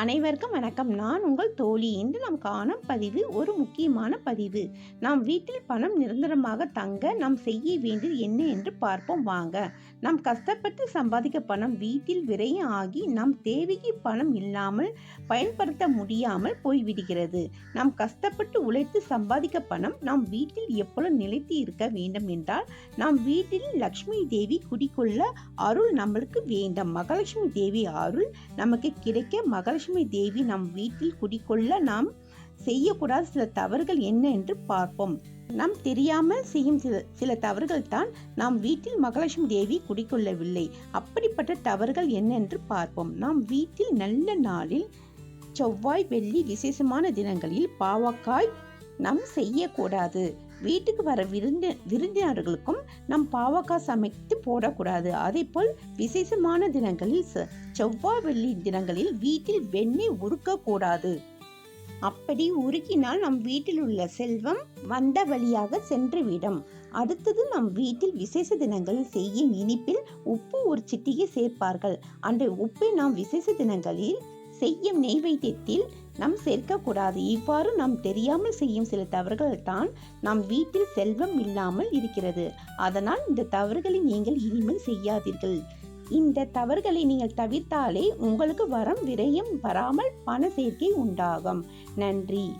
அனைவருக்கும் வணக்கம். நான் உங்கள் தோழி. இன்று நாம் காணும் பதிவு ஒரு முக்கியமான பதிவு. நாம் வீட்டில் பணம் நிரந்தரமாக தங்க நாம் செய்ய வேண்டியது என்ன என்று பார்ப்போம். வாங்க. நாம் கஷ்டப்பட்டு சம்பாதிக்க பணம் வீட்டில் விரையும் ஆகி நம் தேவைக்கு பணம் இல்லாமல் பயன்படுத்த முடியாமல் போய்விடுகிறது. நாம் கஷ்டப்பட்டு உழைத்து சம்பாதிக்க பணம் நாம் வீட்டில் எப்பொழுது நிலைத்து இருக்க வேண்டும் என்றால் நாம் வீட்டில் லக்ஷ்மி தேவி குடிக்கொள்ள அருள் நம்மளுக்கு வேண்டும். மகாலட்சுமி தேவி அருள் நமக்கு கிடைக்க மகாலட்சுமி தேவி நம் வீட்டில் குடிக்கொள்ள நாம் செய்யக்கூடாத சில தவறுகள் என்ன என்று பார்ப்போம். நாம் தெரியாமல் செய்யும் சில சில தவறுகள் தான் நாம் வீட்டில் மகாலட்சுமி தேவி குடிக்கொள்ளவில்லை. அப்படிப்பட்ட தவறுகள் என்ன என்று பார்ப்போம். நாம் வீட்டில் நல்ல நாளில் செவ்வாய் வெள்ளி விசேஷமான தினங்களில் பாவக்காய் நாம் செய்யக்கூடாது. வீட்டுக்கு வர விருந்த விருந்தினர்களுக்கும் நம் பாவக்காய் சமைத்து போடக்கூடாது. அதே போல் விசேஷமான தினங்களில் ச- செவ்வாய் வெள்ளி தினங்களில் வீட்டில் வெண்ணெய் உருக்கக்கூடாது. அப்படி உருக்கினால் நம் வீட்டில் உள்ள செல்வம் வந்த வழியாக சென்றுவிடும். அடுத்தது நம் வீட்டில் விசேஷ தினங்களில் செய்யும் இனிப்பில் உப்பு ஒரு சிட்டிகை சேர்ப்பார்கள். அந்த உப்பை நாம் விசேஷ தினங்களில் செய்யும் நெய்வேத்தியத்தில் நாம் சேர்க்கக்கூடாது. இவ்வாறு நாம் தெரியாமல் செய்யும் சில தவறுகள் தான் நம் வீட்டில் செல்வம் இல்லாமல் இருக்கிறது. அதனால் இந்த தவறுகளை நீங்கள் இனிமேல் செய்யாதீர்கள். இந்த தவறுகளை நீங்கள் தவிர்த்தாலே உங்களுக்கு வரம் விரயம் வராமல் பண சேர்க்கை உண்டாகும். நன்றி.